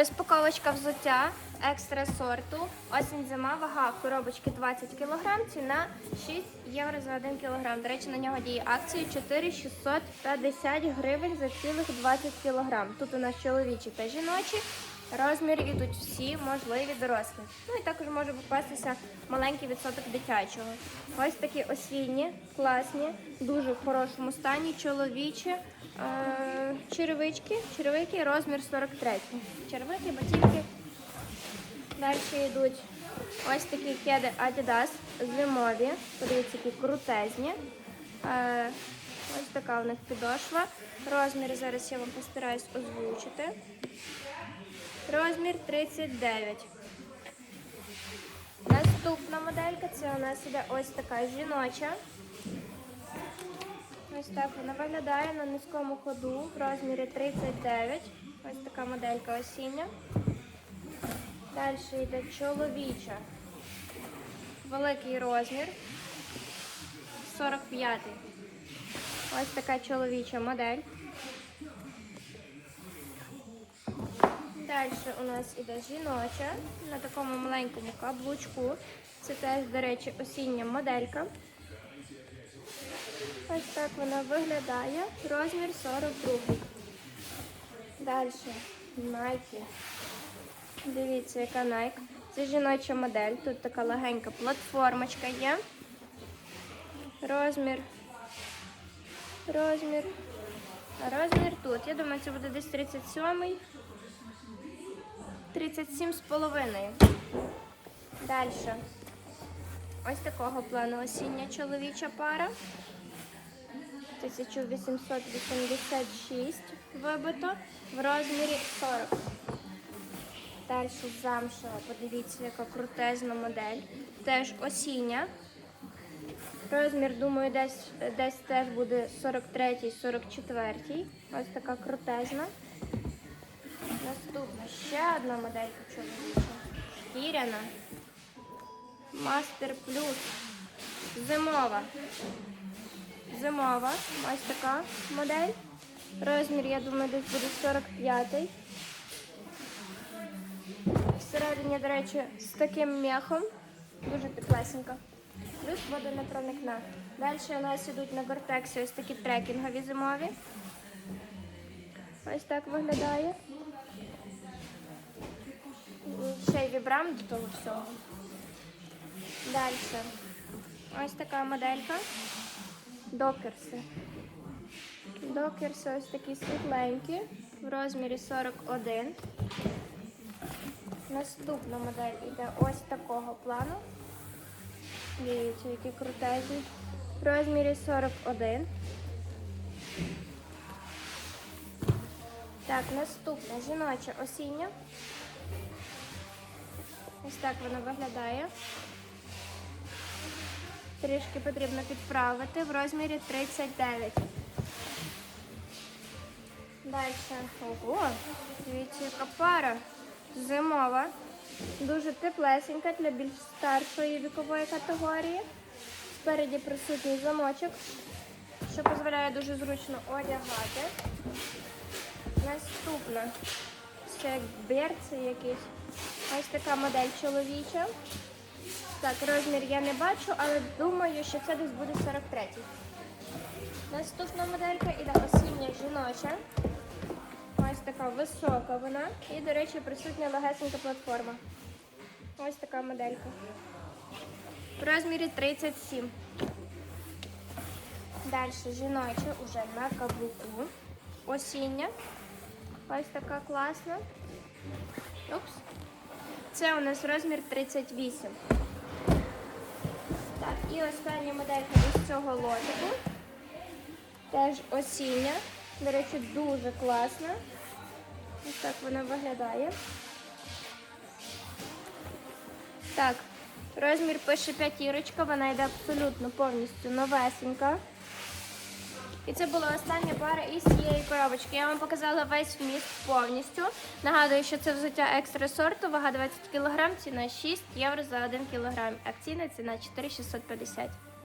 Розпаковочка взуття екстра сорту. Осінь зима, вага коробочки 20 кг, ціна 6 євро за 1 кг. До речі, на нього діє акція 4650 гривень за цілих 20 кг. Тут у нас чоловічі та жіночі. Розміри йдуть всі можливі дорослі. Ну і також може попастися маленький відсоток дитячого. Ось такі осінні, класні, дуже в хорошому стані, чоловічі. Е, черевички, черевики, розмір 43. Черевики, ботинки. Далі йдуть ось такі кеди Adidas зимові. Подивіться, які крутезні. Е, ось така у них підошва. Розмір зараз я вам постараюсь озвучити. Розмір 39. Наступна моделька це у нас іде ось така жіноча. Так вона виглядає на низькому ходу в розмірі 39. Ось така моделька осіння. Далі йде чоловіча. Великий розмір. 45. Ось така чоловіча модель. Далі у нас іде жіноча на такому маленькому каблучку. Це теж, до речі, осіння моделька. Так вона виглядає. Розмір 42. Далі Nike. Дивіться, яка Nike. Це жіноча модель. Тут така легенька платформочка є. Розмір. Розмір. Розмір тут. Я думаю, це буде десь 37. 37 з половиною. Далі. Ось такого плану осіння чоловіча пара. 1886 вибито в розмірі 40. Далі замшева, подивіться, яка крутезна модель. Теж осіння. Розмір, думаю, десь, десь теж буде 43-44. Ось така крутезна. Наступна ще одна моделька чоловіча. Шкіряна. Мастер плюс. Зимова. Зимова. Ось така модель. Розмір, я думаю, десь буде 45-й. Всередині, до речі, з таким м'яхом. Дуже теплесенько. Плюс вода не проникне. Далі у нас йдуть на гортексі ось такі трекінгові зимові. Ось так виглядає. Ще й вібрам до того всього. Далі. Ось така моделька. Докерси. Докерси ось такі світленькі в розмірі 41. Наступна модель іде ось такого плану. Дивіться, які крутезні. В розмірі 41. Так, наступна жіноча осіння. Ось так вона виглядає. Трішки потрібно підправити в розмірі 39. Далі. Ого, дивіться, яка пара. Зимова. Дуже теплесенька для більш старшої вікової категорії. Спереді присутній замочок, що дозволяє дуже зручно одягати. Наступна. Ще берці якісь. Ось така модель чоловіча. Так, розмір я не бачу, але думаю, що це десь буде 43-й. Наступна моделька іде осіння жіноча. Ось така висока вона. І, до речі, присутня легесенька платформа. Ось така моделька. В розмірі 37. Далі жіноча уже на каблуку. Осіння. Ось така класна. Упс. Це у нас розмір 38. Так, і остання моделька із цього лотику. Теж осіння. До речі, дуже класна. Ось так вона виглядає. Так, розмір пише п'ятірочка, вона йде абсолютно повністю новесенька. І це була остання пара із цієї коробочки. Я вам показала весь вміст повністю. Нагадую, що це взуття екстра сорту, вага 20 кг, ціна 6 євро за 1 кг. Акційна ціна 4,650.